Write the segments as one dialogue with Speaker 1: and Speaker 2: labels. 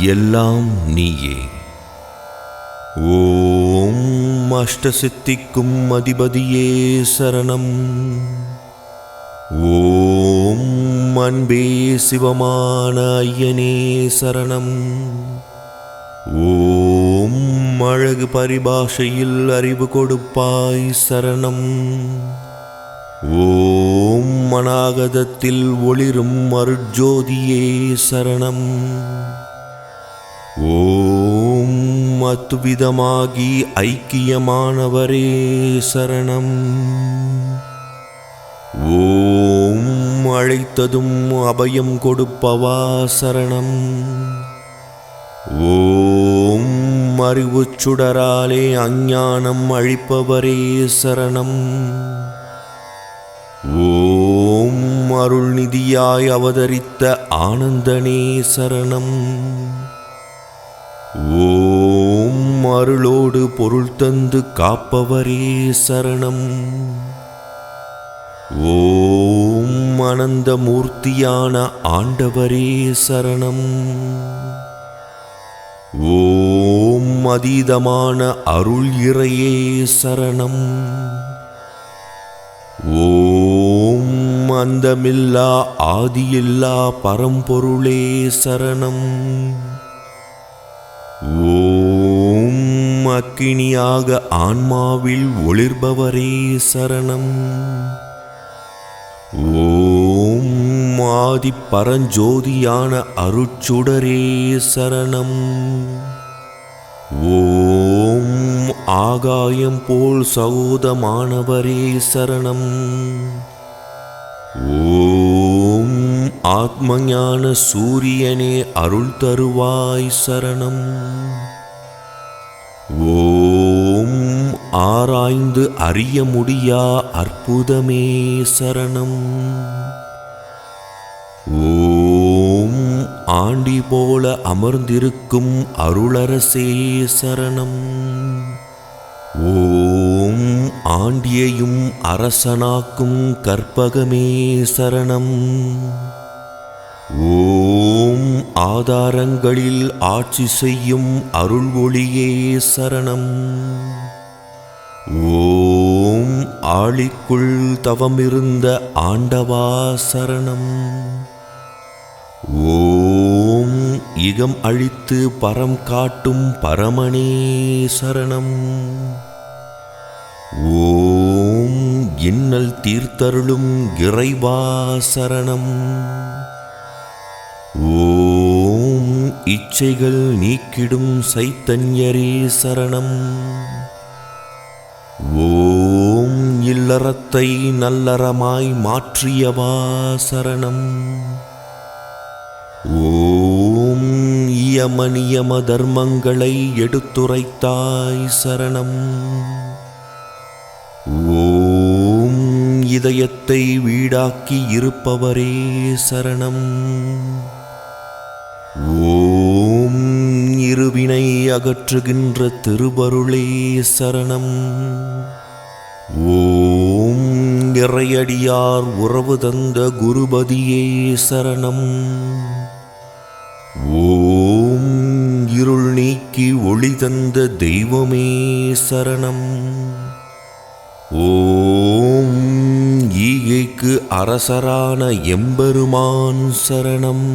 Speaker 1: எல்லாம் நீயே. ஓம் அஷ்டசித்திக்கும் அதிபதியே சரணம். ஓம் அன்பே சிவமான ஐயனே சரணம். ஓம் அழகு பரிபாஷையில் அறிவு கொடுப்பாய் சரணம். ஓம் மனாகதத்தில் ஒளிரும் அருட்ஜோதியே சரணம். ஓம் அத்துவிதமாகி ஐக்கியமானவரே சரணம். ஓம் அழைத்ததும் அபயம் கொடுப்பவா சரணம். ஓம் அறிவு சுடராலே அஞ்ஞானம் அழிப்பவரே சரணம். ஓம் அருள்நிதியாய் அவதரித்த ஆனந்தனே சரணம். ஓம் அருளோடு பொருள் தந்து காப்பவரே சரணம். ஓம் அனந்த மூர்த்தியான ஆண்டவரே சரணம். ஓம் அதீதமான அருள் இறையே சரணம். ஓம் அந்தமில்லா ஆதியில்லா பரம்பொருளே சரணம். ஓம் அக்கினியாக ஆன்மாவில் ஒளிர்பவரே சரணம். ஓம் ஆதி பரஞ்சோதியான அருச்சுடரே சரணம். ஓம் ஆகாயம் போல் சகோதமானவரே சரணம். ஓ ஆத்மஞான சூரியனே அருள் தருவாய் சரணம். ஓம் ஆராய்ந்து அறிய முடியா அற்புதமே சரணம். ஓம் ஆண்டி போல அமர்ந்திருக்கும் அருளரசே சரணம். ஓம் ஆண்டியையும் அரசனாக்கும் கற்பகமே சரணம். ஓம் ஆதாரங்களில் ஆட்சி செய்யும் அருள் ஒளியே சரணம். ஓம் ஆளிக்குள் தவமிருந்த ஆண்டவா சரணம். ஓம் இகம் அழித்து பரம் காட்டும் பரமனே சரணம். ஓம் இன்னல் தீர்த்தருளும் இறைவா சரணம். இச்சைகள் நீக்கிடும் சைத்தன்யரே சரணம். ஓம் இல்லறத்தை நல்லறமாய் மாற்றியவா சரணம். ஓம் இயமனியம தர்மங்களை எடுத்துரைத்தாய் சரணம். ஓம் இதயத்தை வீடாக்கி இருப்பவரே சரணம். இருவினை அகற்றுகின்ற திருவருளே சரணம். ஓம் இறையடியார் உறவு தந்த குருபதியே சரணம். ஓம் இருள் நீக்கி ஒளி தந்த தெய்வமே சரணம். ஓம் ஈகைக்கு அரசரான எம்பெருமான் சரணம்.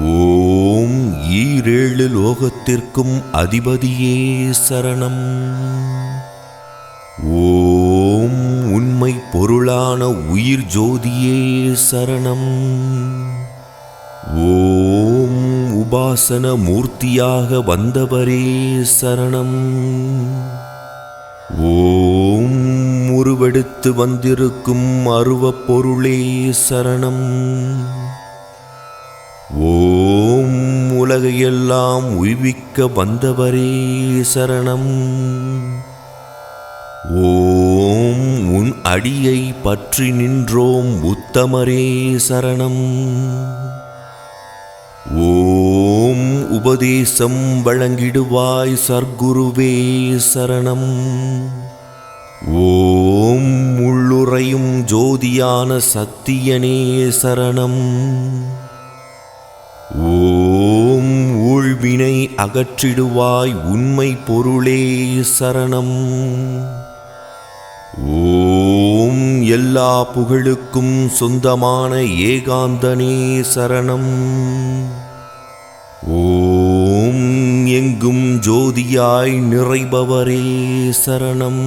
Speaker 1: ஓ ஓம் ஈரேழு லோகத்திற்கும் அதிபதியே சரணம். ஓம் உண்மை பொருளான உயிர் ஜோதியே சரணம். ஓம் உபாசன மூர்த்தியாக வந்தவரே சரணம். ஓம் உருவெடுத்து வந்திருக்கும் அருவப் பொருளே சரணம். ஓம் உலகையெல்லாம் உய்விக்க வந்தவரே சரணம். ஓம் உன் அடியை பற்றி நின்றோம் உத்தமரே சரணம். ஓம் உபதேசம் வழங்கிடுவாய் சர்க்குருவே சரணம். ஓம் முள்ளுரையும் ஜோதியான சத்தியனே சரணம். வினை அகற்றிடுவாய் உண்மை பொருளே சரணம். ஓம் எல்லா புகழுக்கும் சொந்தமான ஏகாந்தனே சரணம். ஓம் எங்கும் ஜோதியாய் நிறைபவரே சரணம்.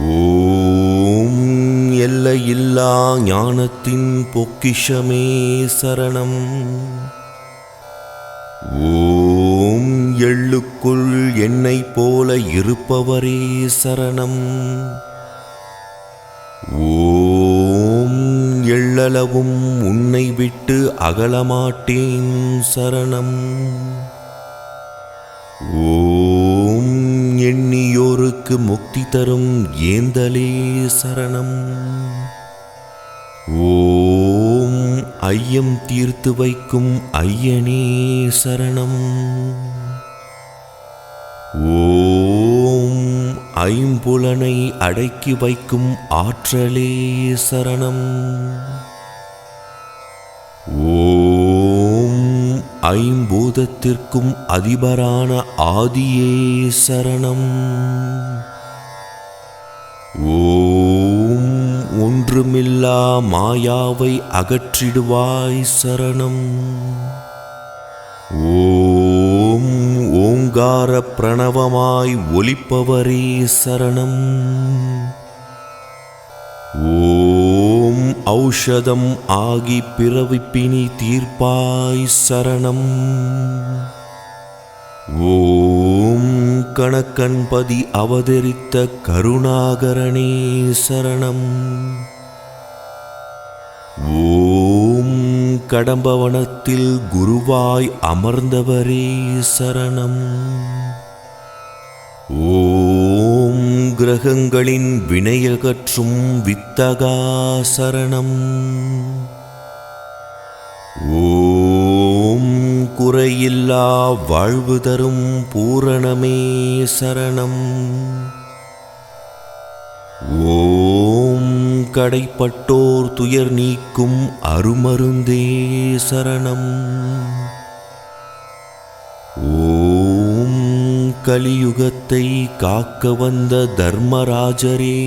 Speaker 1: ஓம் எல்லையில்லா ஞானத்தின் பொக்கிஷமே சரணம். ஓம் எள்ளுக்குள் என்னைப் போல இருப்பவரே சரணம். ஓம் எள்ளளவும் உன்னை விட்டு அகலமாட்டேன் சரணம். ஓம் எண்ணியோருக்கு முக்தி தரும் ஏந்தலே சரணம். ஐயம் தீர்த்து வைக்கும் ஐயனே சரணம். ஓம் ஐம்புலனை அடக்கி வைக்கும் ஆற்றலே சரணம். ஓம் ஐம்பூதத்திற்கும் அதிபரான ஆதியே சரணம். ஓ ஒன்றுமில்லா மாயாவை அகற்றிடுவாய் சரணம். ஓம் ஓங்கார பிரணவமாய் ஒலிப்பவரே சரணம். ஓம் ஔஷதம் ஆகி பிறவிப்பினி தீர்ப்பாய் சரணம். ஓ கணக்கன்பதி அவதரித்த கருணாகரணே சரணம். ஓம் கடம்பவனத்தில் குருவாய் அமர்ந்தவரே சரணம். ஓம் கிரகங்களின் வினையகற்றும் வித்தகா சரணம். ஓ குறையில்லா வாழ்வு தரும் பூரணமே சரணம். ஓம் கடைப்பட்டோர் துயர் நீக்கும் அருமருந்தே சரணம். ஓம் கலியுகத்தை காக்க வந்த தர்மராஜரே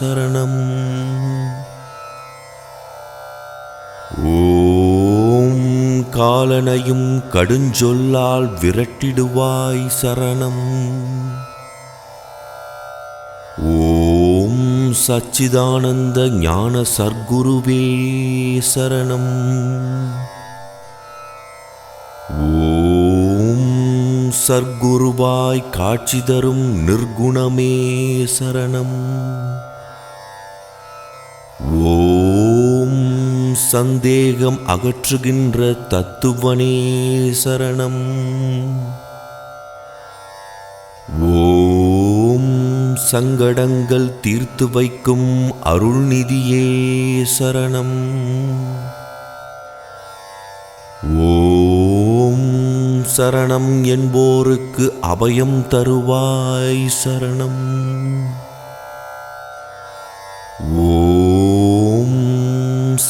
Speaker 1: சரணம். ஓ காலனையும் கடுஞ்சொல்லால் விரட்டிடுவாய் சரணம். ஓம் சச்சிதானந்த ஞான சர்க்குருவே சரணம். ஓம் சர்க்குருவாய் காட்சி தரும் நிர்குணமே சரணம். ஓ சந்தேகம் அகற்றுகின்ற தத்துவனே சரணம். ஓம் சங்கடங்கள் தீர்த்து வைக்கும் அருள்நிதியே சரணம். ஓம் சரணம் என்போருக்கு அபயம் தருவாய் சரணம்.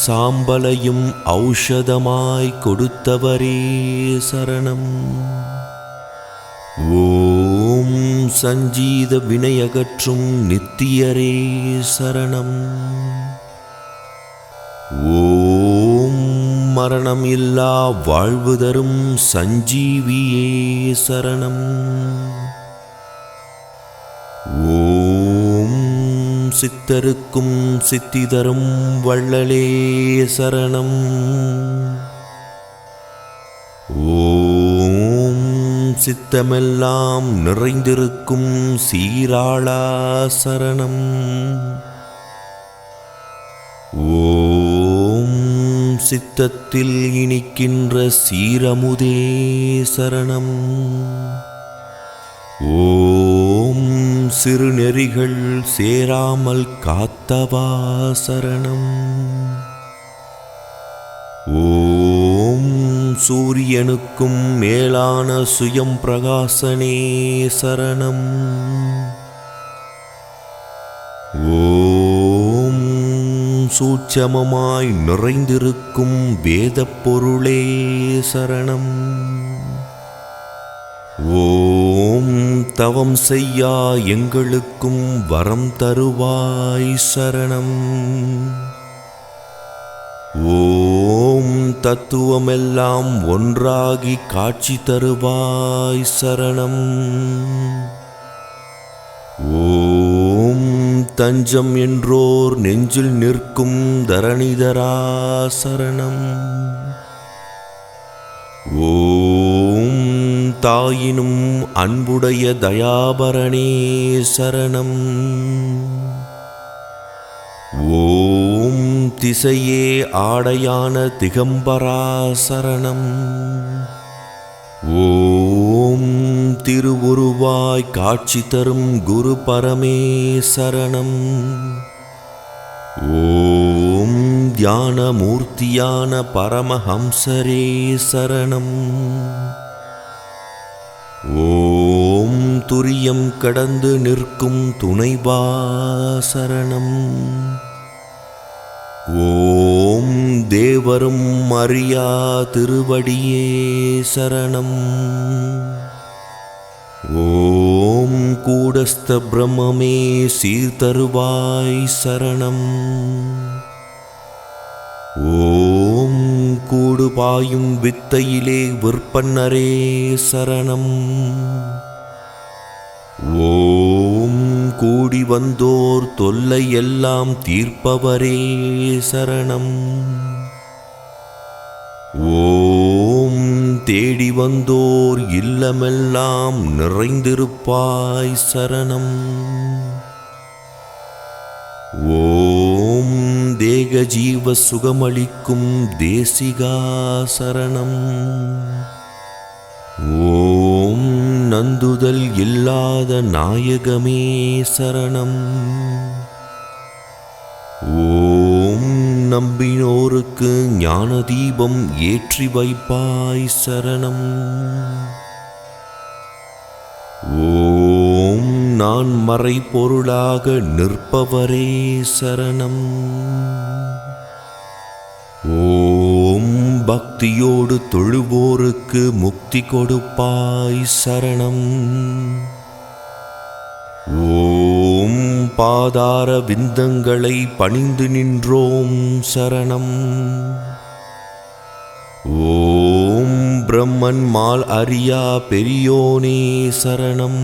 Speaker 1: சாம்பலையும் ஔஷதமாய் கொடுத்தவரே சரணம். ஓம் சஞ்சீத வினையகற்றும் நித்தியரே சரணம். ஓம் மரணம் இல்லா வாழ்வு தரும் சஞ்சீவியே சரணம். ஓ சித்தருக்கும் சித்தி தரும் வள்ளலே சரணம். ஓம் சித்தமெல்லாம் நிறைந்திருக்கும் சீராளா சரணம். ஓம் சித்தத்தில் இனிக்கின்ற சீரமுதே சரணம். ஓ சிறுநெறிகள் சேராமல் காத்தவா சரணம். ஓம் சூரியனுக்கும் மேலான சுயம் பிரகாசனே சரணம். ஓம் சூட்சமமாய் நிறைந்திருக்கும் வேத பொருளே சரணம். ஓம் தவம் செய்யா எங்களுக்கும் வரம் தருவாய் சரணம். ஓம் தத்துவமெல்லாம் ஒன்றாகி காட்சி தருவாய் சரணம். ஓம் தஞ்சம் என்றோர் நெஞ்சில் நிற்கும் தரணிதரா சரணம். ஓம் தாயினும் அன்புடைய தயாபரணே சரணம். ஓம் திசையே ஆடையான திகம்பரா சரணம். ஓம் திருவுருவாய் காட்சி தரும் குரு பரமே சரணம். ஓம் தியான மூர்த்தியான பரமஹம்சரே சரணம். ஓம் துரியம் கடந்து நிற்கும் துணைபாசரணம் ஓம் தேவரும் அறியா திருவடியே சரணம். ஓம் கூடஸ்த பிரம்மே சீர்தருவாய் சரணம். ஓம் கூடுபாயும் வித்தையிலே விற்பன்னரே சரணம். ஓம் கூடி வந்தோர் தொல்லை எல்லாம் தீர்ப்பவரே சரணம். ஓம் தேடி வந்தோர் இல்லமெல்லாம் நிறைந்திருப்பாய் சரணம். ஓ தேக ஜீவ சுகமளிக்கும் தேசிகா சரணம் ஓம் நந்துதல் இல்லாத நாயகமே சரணம். ஓம் நம்பினோருக்கு ஞான தீபம் ஏற்றி வைப்பாய் சரணம். ஓம் நான் மறை பொருளாக நிற்பவரே சரணம். பக்தியோடு தொழுவோருக்கு முக்தி கொடுப்பாய் சரணம். ஓம் பாதார விந்தங்களை பணிந்து நின்றோம் சரணம். ஓம் பிரம்மன் மால் அரியா பெரியோனே சரணம்.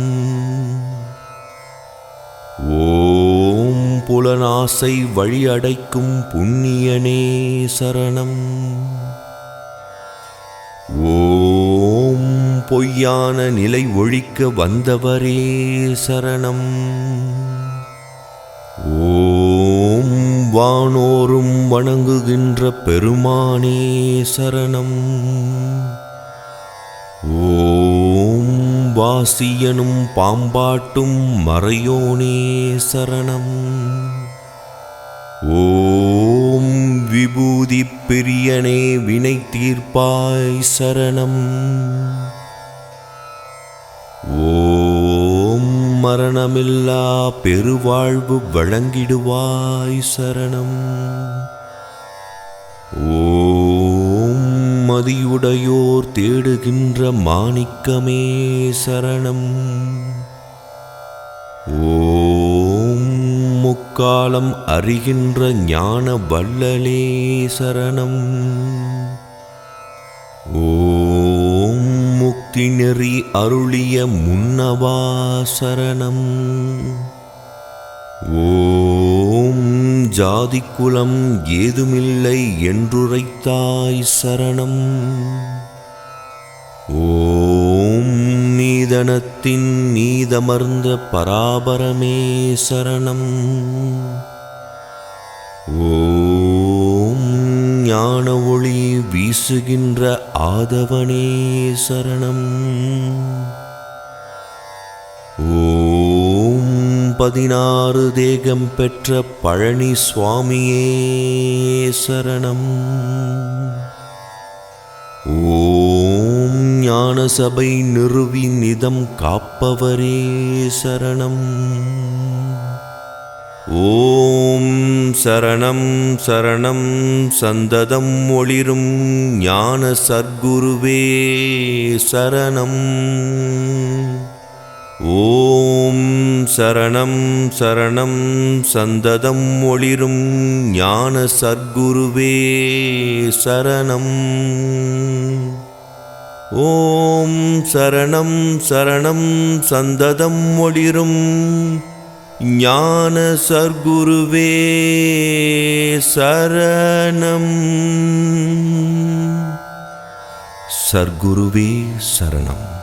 Speaker 1: ஓம் புலனாசை வழியடைக்கும் புண்ணியனே சரணம். ஓம் பொய்யான நிலை ஒழிக்க வந்தவரே சரணம். ஓம் வானோரும் வணங்குகின்ற பெருமானே சரணம். ஓம் வாசியனும் பாம்பாட்டும் மறையோனே சரணம். ஓ விபூதி பிரியனே வினை தீர்ப்பாய் சரணம். ஓம் மரணமில்லா பெருவாழ்வு வழங்கிடுவாய் சரணம். ஓம் மதியுடையோர் தேடுகின்ற மாணிக்கமே சரணம். ஓ முக்காலம் அறிகின்ற ஞான வள்ளலே சரணம். ஓம் முக்தி நெறி அருளிய முன்னவா சரணம். ஓம் ஜாதி குலம் ஏதுமில்லை என்றுரைத்தாய் சரணம். ஓ நீதனத்தின் நீதமர்ந்த பராபரமே சரணம். ஓம் ஞான ஒளி வீசுகின்ற ஆதவனே சரணம். ஓம் பதினாறு தேகம் பெற்ற பழனி சுவாமியே சரணம். ஓ ஞான சபை நிறுவி நிதம் காப்பவரே சரணம். ஓம் சரணம் சரணம் சந்ததம் ஒளிரும் ஞான சர்க்குருவே சரணம். ஓம் சரணம் சரணம் சந்ததம் ஒளிரும் ஞான சர்க்குருவே சரணம். ஓம் சரணம் சரணம் சந்ததம் ஒளிரும். ஞான சர்க்குருவே சரணம். சர்க்குருவே சரணம்.